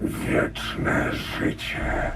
Wieczne życie,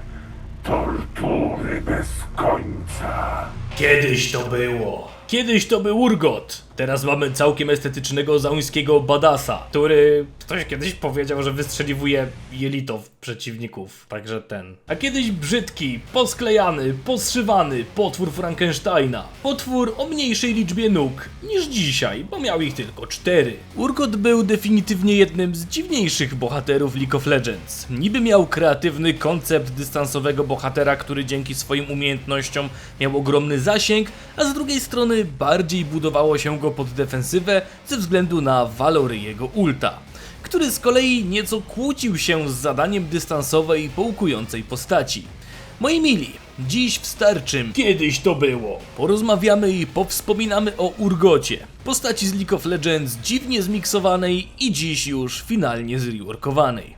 tortury bez końca. Kiedyś to było. Kiedyś to był Urgot. Teraz mamy całkiem estetycznego zauńskiego badasa, który ktoś kiedyś powiedział, że wystrzeliwuje jelito w przeciwników. Także ten. A kiedyś brzydki, posklejany, poszywany potwór Frankensteina. Potwór o mniejszej liczbie nóg niż dzisiaj, bo miał ich tylko cztery. Urgot był definitywnie jednym z dziwniejszych bohaterów League of Legends. Niby miał kreatywny koncept dystansowego bohatera, który dzięki swoim umiejętnościom miał ogromny zasięg, a z drugiej strony bardziej budowało się go pod defensywę ze względu na walory jego ulta który z kolei nieco kłócił się z zadaniem dystansowej połukującej postaci. Moi mili, dziś w Starczym, kiedyś to było, porozmawiamy i powspominamy o Urgocie, postaci z League of Legends dziwnie zmiksowanej i dziś już finalnie zreworkowanej.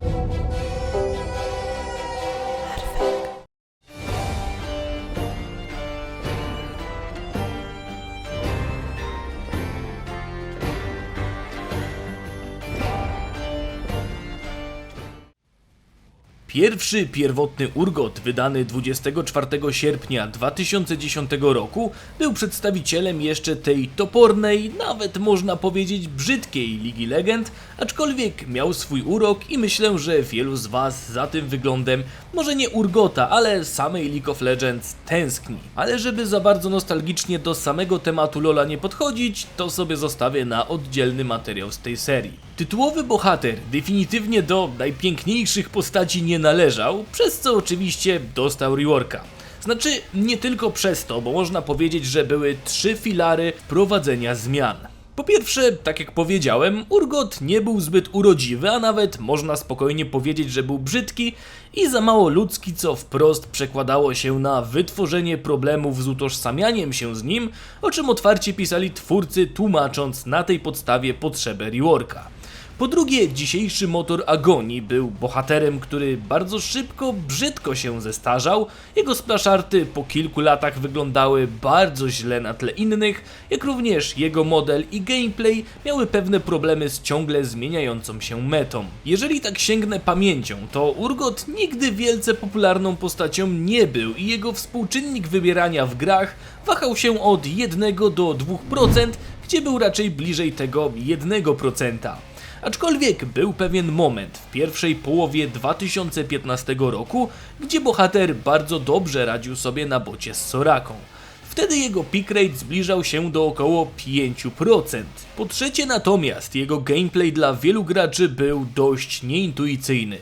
Pierwszy pierwotny Urgot, wydany 24 sierpnia 2010 roku, był przedstawicielem jeszcze tej topornej, nawet można powiedzieć brzydkiej Ligi Legend, aczkolwiek miał swój urok i myślę, że wielu z Was za tym wyglądem, może nie Urgota, ale samej League of Legends tęskni. Ale żeby za bardzo nostalgicznie do samego tematu Lola nie podchodzić, to sobie zostawię na oddzielny materiał z tej serii. Tytułowy bohater definitywnie do najpiękniejszych postaci nie należał, przez co oczywiście dostał reworka. Znaczy, nie tylko przez to, bo można powiedzieć, że były trzy filary wprowadzenia zmian. Po pierwsze, tak jak powiedziałem, Urgot nie był zbyt urodziwy, a nawet można spokojnie powiedzieć, że był brzydki i za mało ludzki, co wprost przekładało się na wytworzenie problemów z utożsamianiem się z nim, o czym otwarcie pisali twórcy, tłumacząc na tej podstawie potrzebę reworka. Po drugie, dzisiejszy motor Agonii był bohaterem, który bardzo szybko, brzydko się zestarzał. Jego splaszarty po kilku latach wyglądały bardzo źle na tle innych, jak również jego model i gameplay miały pewne problemy z ciągle zmieniającą się metą. Jeżeli tak sięgnę pamięcią, to Urgot nigdy wielce popularną postacią nie był i jego współczynnik wybierania w grach wahał się od 1 do 2%, gdzie był raczej bliżej tego 1%. Aczkolwiek był pewien moment w pierwszej połowie 2015 roku, gdzie bohater bardzo dobrze radził sobie na bocie z Soraką. Wtedy jego pick rate zbliżał się do około 5%. Po trzecie natomiast jego gameplay dla wielu graczy był dość nieintuicyjny.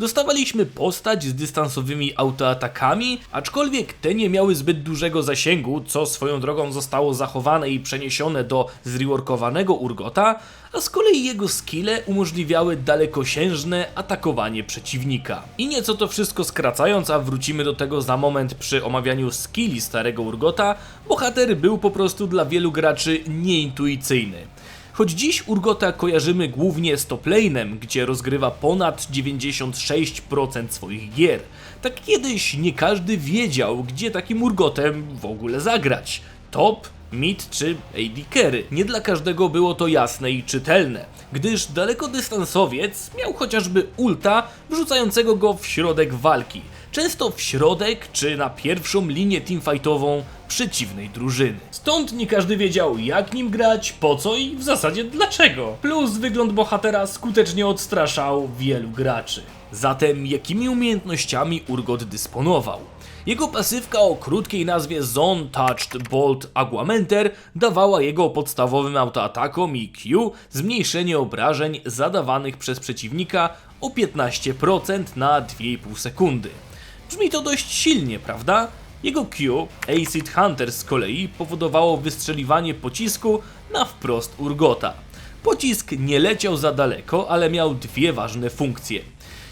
Dostawaliśmy postać z dystansowymi autoatakami, aczkolwiek te nie miały zbyt dużego zasięgu, co swoją drogą zostało zachowane i przeniesione do zreworkowanego Urgota, a z kolei jego skille umożliwiały dalekosiężne atakowanie przeciwnika. I nieco to wszystko skracając, a wrócimy do tego za moment przy omawianiu skilli starego Urgota, bohater był po prostu dla wielu graczy nieintuicyjny. Choć dziś Urgota kojarzymy głównie z toplane'em, gdzie rozgrywa ponad 96% swoich gier, tak kiedyś nie każdy wiedział, gdzie takim Urgotem w ogóle zagrać. Top, mid czy AD carry. Nie dla każdego było to jasne i czytelne, gdyż dalekodystansowiec miał chociażby ulta wrzucającego go w środek walki, często w środek czy na pierwszą linię teamfightową przeciwnej drużyny. Stąd nie każdy wiedział jak nim grać, po co i w zasadzie dlaczego. Plus wygląd bohatera skutecznie odstraszał wielu graczy. Zatem jakimi umiejętnościami Urgot dysponował? Jego pasywka o krótkiej nazwie Zone Touched Bolt Aguamenter dawała jego podstawowym autoatakom i Q zmniejszenie obrażeń zadawanych przez przeciwnika o 15% na 2,5 sekundy. Brzmi to dość silnie, prawda? Jego Q, Acid Hunter z kolei, powodowało wystrzeliwanie pocisku na wprost Urgota. Pocisk nie leciał za daleko, ale miał dwie ważne funkcje.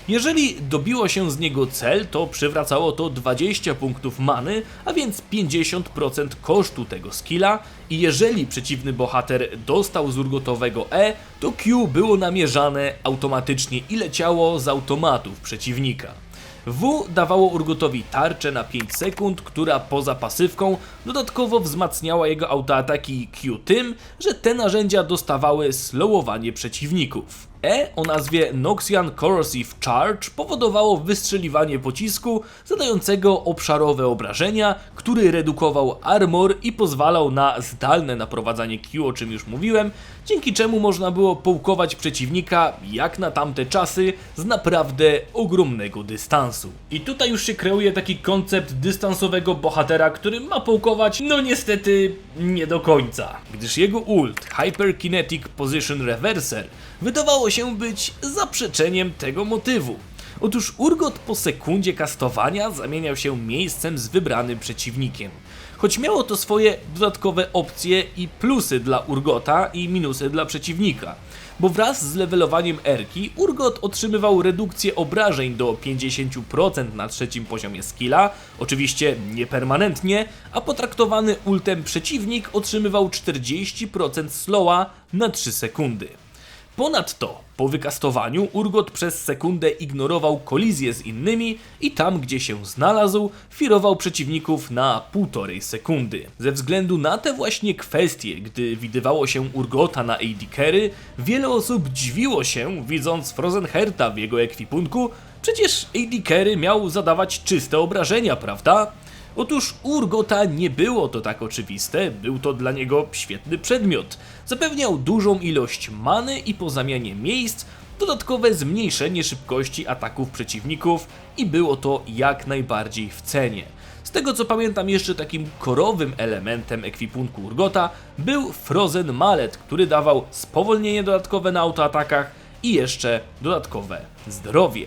Jeżeli dobiło się z niego cel, to przywracało to 20 punktów many, a więc 50% kosztu tego skilla i jeżeli przeciwny bohater dostał z urgotowego E, to Q było namierzane automatycznie i leciało z automatów przeciwnika. W dawało Urgotowi tarczę na 5 sekund, która poza pasywką dodatkowo wzmacniała jego autoataki Q tym, że te narzędzia dostawały slowowanie przeciwników. E o nazwie Noxian Corrosive Charge powodowało wystrzeliwanie pocisku zadającego obszarowe obrażenia, który redukował armor i pozwalał na zdalne naprowadzanie Q, o czym już mówiłem, dzięki czemu można było połkować przeciwnika, jak na tamte czasy, z naprawdę ogromnego dystansu. I tutaj już się kreuje taki koncept dystansowego bohatera, który ma połkować, no niestety nie do końca, gdyż jego ult, Hyperkinetic Position Reverser, wydawało się być zaprzeczeniem tego motywu. Otóż Urgot po sekundzie kastowania zamieniał się miejscem z wybranym przeciwnikiem. Choć miało to swoje dodatkowe opcje i plusy dla Urgota i minusy dla przeciwnika. Bo wraz z levelowaniem Erki Urgot otrzymywał redukcję obrażeń do 50% na trzecim poziomie skilla, oczywiście niepermanentnie, a potraktowany ultem przeciwnik otrzymywał 40% slowa na 3 sekundy. Ponadto, po wykastowaniu, Urgot przez sekundę ignorował kolizję z innymi i tam, gdzie się znalazł, firował przeciwników na półtorej sekundy. Ze względu na te właśnie kwestie, gdy widywało się Urgota na AD Carry, wiele osób dziwiło się, widząc Frozenherta w jego ekwipunku, przecież AD Carry miał zadawać czyste obrażenia, prawda? Otóż Urgota nie było to tak oczywiste, był to dla niego świetny przedmiot. Zapewniał dużą ilość many i po zamianie miejsc dodatkowe zmniejszenie szybkości ataków przeciwników i było to jak najbardziej w cenie. Z tego co pamiętam jeszcze takim korowym elementem ekwipunku Urgota był Frozen Mallet, który dawał spowolnienie dodatkowe na autoatakach i jeszcze dodatkowe zdrowie.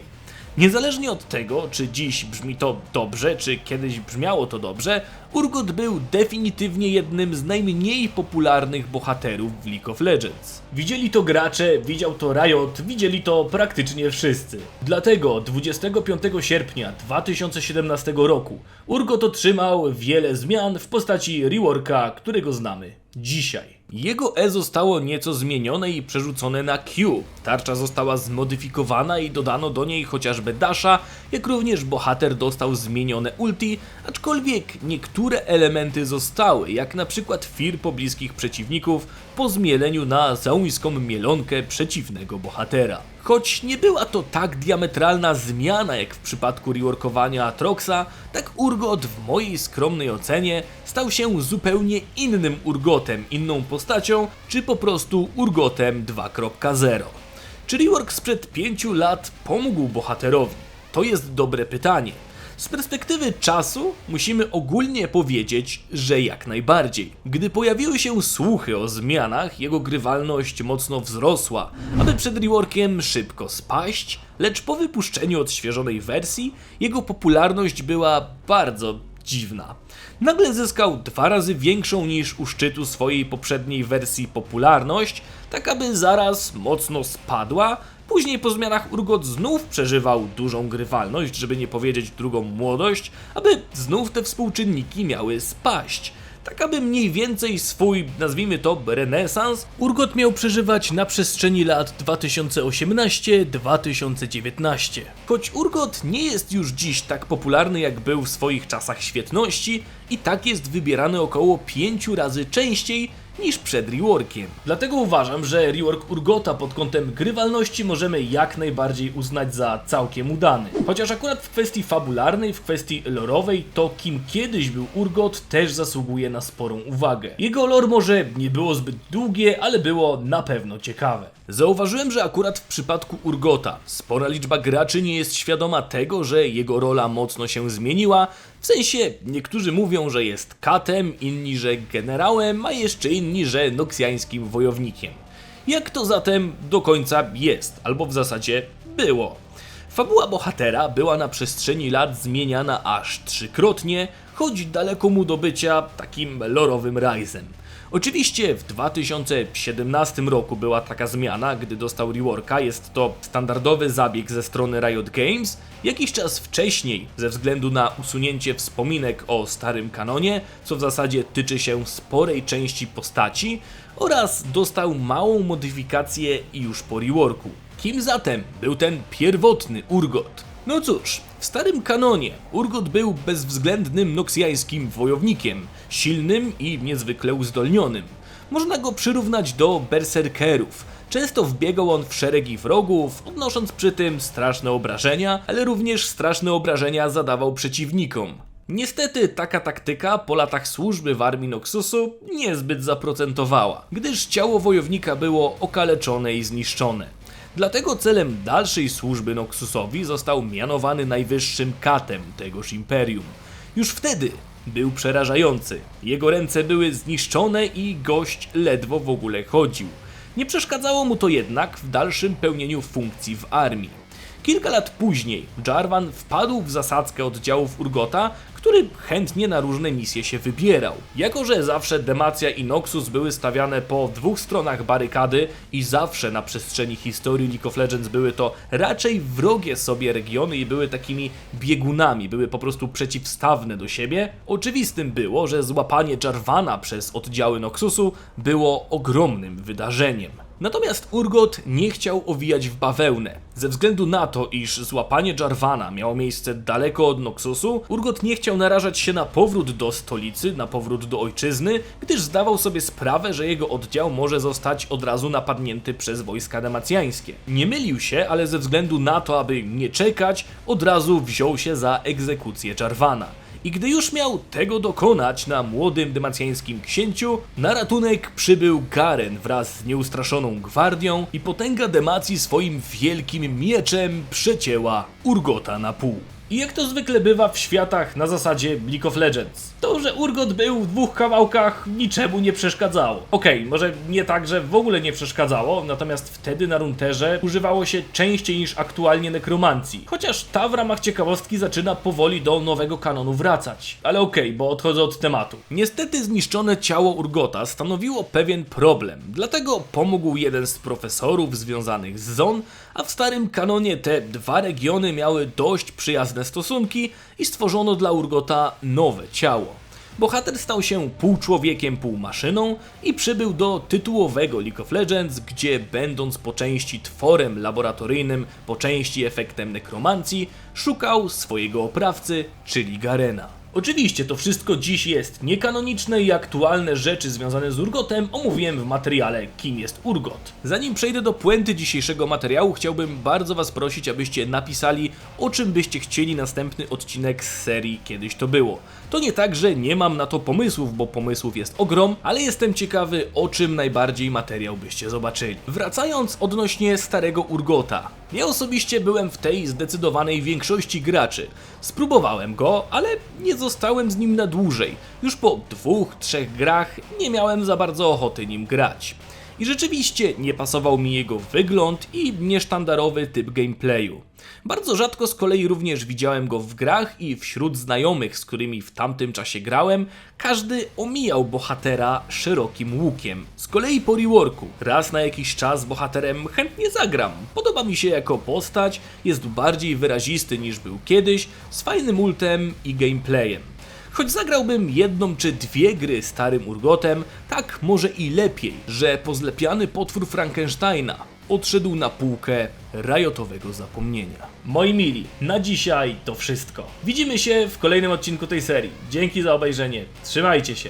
Niezależnie od tego, czy dziś brzmi to dobrze, czy kiedyś brzmiało to dobrze, Urgot był definitywnie jednym z najmniej popularnych bohaterów w League of Legends. Widzieli to gracze, widział to Riot, widzieli to praktycznie wszyscy. Dlatego 25 sierpnia 2017 roku Urgot otrzymał wiele zmian w postaci reworka, którego znamy dzisiaj. Jego E zostało nieco zmienione i przerzucone na Q. Tarcza została zmodyfikowana i dodano do niej chociażby dasha, jak również bohater dostał zmienione ulti, aczkolwiek niektóre elementy zostały, jak na przykład fir pobliskich przeciwników po zmieleniu na załuńską mielonkę przeciwnego bohatera. Choć nie była to tak diametralna zmiana jak w przypadku reworkowania Atroxa, tak Urgot w mojej skromnej ocenie stał się zupełnie innym Urgotem, inną postacią, czy po prostu Urgotem 2.0. Czy rework sprzed 5 lat pomógł bohaterowi? To jest dobre pytanie. Z perspektywy czasu musimy ogólnie powiedzieć, że jak najbardziej. Gdy pojawiły się słuchy o zmianach, jego grywalność mocno wzrosła, aby przed reworkiem szybko spaść, lecz po wypuszczeniu odświeżonej wersji jego popularność była bardzo dziwna. Nagle zyskał dwa razy większą niż u szczytu swojej poprzedniej wersji popularność, tak aby zaraz mocno spadła, Później po zmianach Urgot znów przeżywał dużą grywalność, żeby nie powiedzieć drugą młodość, aby znów te współczynniki miały spaść. Tak aby mniej więcej swój, nazwijmy to, renesans, Urgot miał przeżywać na przestrzeni lat 2018-2019. Choć Urgot nie jest już dziś tak popularny jak był w swoich czasach świetności, i tak jest wybierany około 5 razy częściej niż przed reworkiem. Dlatego uważam, że rework Urgota pod kątem grywalności możemy jak najbardziej uznać za całkiem udany. Chociaż akurat w kwestii fabularnej, w kwestii lorowej, to kim kiedyś był Urgot też zasługuje na sporą uwagę. Jego lore może nie było zbyt długie, ale było na pewno ciekawe. Zauważyłem, że akurat w przypadku Urgota spora liczba graczy nie jest świadoma tego, że jego rola mocno się zmieniła. W sensie niektórzy mówią, że jest katem, inni, że generałem, a jeszcze inni, że noksjańskim wojownikiem. Jak to zatem do końca jest, albo w zasadzie było? Fabuła bohatera była na przestrzeni lat zmieniana aż trzykrotnie, choć daleko mu do bycia takim lorowym Ryzem. Oczywiście w 2017 roku była taka zmiana, gdy dostał reworka, jest to standardowy zabieg ze strony Riot Games. Jakiś czas wcześniej, ze względu na usunięcie wspominek o starym kanonie, co w zasadzie tyczy się sporej części postaci, oraz dostał małą modyfikację już po reworku. Kim zatem był ten pierwotny Urgot? No cóż, w starym kanonie Urgot był bezwzględnym noksjańskim wojownikiem, silnym i niezwykle uzdolnionym. Można go przyrównać do berserkerów, Często wbiegał on w szeregi wrogów, odnosząc przy tym straszne obrażenia, ale również straszne obrażenia zadawał przeciwnikom. Niestety taka taktyka po latach służby w armii Noxusu niezbyt zaprocentowała, gdyż ciało wojownika było okaleczone i zniszczone. Dlatego celem dalszej służby Noxusowi został mianowany najwyższym katem tegoż imperium. Już wtedy był przerażający. Jego ręce były zniszczone i gość ledwo w ogóle chodził. Nie przeszkadzało mu to jednak w dalszym pełnieniu funkcji w armii. Kilka lat później Jarvan wpadł w zasadzkę oddziałów Urgota, który chętnie na różne misje się wybierał. Jako, że zawsze Demacja i Noxus były stawiane po dwóch stronach barykady i zawsze na przestrzeni historii League of Legends były to raczej wrogie sobie regiony i były takimi biegunami, były po prostu przeciwstawne do siebie, oczywistym było, że złapanie Jarvana przez oddziały Noxusu było ogromnym wydarzeniem. Natomiast Urgot nie chciał owijać w bawełnę. Ze względu na to, iż złapanie Jarvana miało miejsce daleko od Noxusu, Urgot nie chciał narażać się na powrót do stolicy, na powrót do ojczyzny, gdyż zdawał sobie sprawę, że jego oddział może zostać od razu napadnięty przez wojska demacjańskie. Nie mylił się, ale ze względu na to, aby nie czekać, od razu wziął się za egzekucję Jarvana. I gdy już miał tego dokonać na młodym demacjańskim księciu, na ratunek przybył Garen wraz z nieustraszoną gwardią i potęga demacji swoim wielkim mieczem przecięła Urgota na pół. I jak to zwykle bywa w światach na zasadzie League of Legends, to, że Urgot był w dwóch kawałkach niczemu nie przeszkadzało. Okej, może nie tak, że w ogóle nie przeszkadzało, natomiast wtedy na runterze używało się częściej niż aktualnie nekromancji. Chociaż ta w ramach ciekawostki zaczyna powoli do nowego kanonu wracać. Ale okej, bo odchodzę od tematu. Niestety zniszczone ciało Urgota stanowiło pewien problem, dlatego pomógł jeden z profesorów związanych z Zon, a w starym kanonie te dwa regiony miały dość przyjazne stosunki i stworzono dla Urgota nowe ciało. Bohater stał się pół człowiekiem, pół maszyną i przybył do tytułowego League of Legends, gdzie będąc po części tworem laboratoryjnym, po części efektem nekromancji, szukał swojego oprawcy, czyli Garena. Oczywiście to wszystko dziś jest niekanoniczne i aktualne rzeczy związane z Urgotem omówiłem w materiale Kim jest Urgot. Zanim przejdę do puenty dzisiejszego materiału, chciałbym bardzo Was prosić, abyście napisali, o czym byście chcieli następny odcinek z serii Kiedyś to było. To nie tak, że nie mam na to pomysłów, bo pomysłów jest ogrom, ale jestem ciekawy, o czym najbardziej materiał byście zobaczyli. Wracając odnośnie starego Urgota. Ja osobiście byłem w tej zdecydowanej większości graczy. Spróbowałem go, ale nie zostałem z nim na dłużej. Już po dwóch, trzech grach nie miałem za bardzo ochoty nim grać. I rzeczywiście nie pasował mi jego wygląd i niesztandarowy typ gameplayu. Bardzo rzadko z kolei również widziałem go w grach i wśród znajomych, z którymi w tamtym czasie grałem, każdy omijał bohatera szerokim łukiem. Z kolei po reworku, raz na jakiś czas bohaterem chętnie zagram. Podoba mi się jako postać, jest bardziej wyrazisty niż był kiedyś, z fajnym ultem i gameplayem. Choć zagrałbym jedną czy dwie gry starym Urgotem, tak może i lepiej, że pozlepiany potwór Frankensteina odszedł na półkę rajotowego zapomnienia. Moi mili, na dzisiaj to wszystko. Widzimy się w kolejnym odcinku tej serii. Dzięki za obejrzenie, trzymajcie się.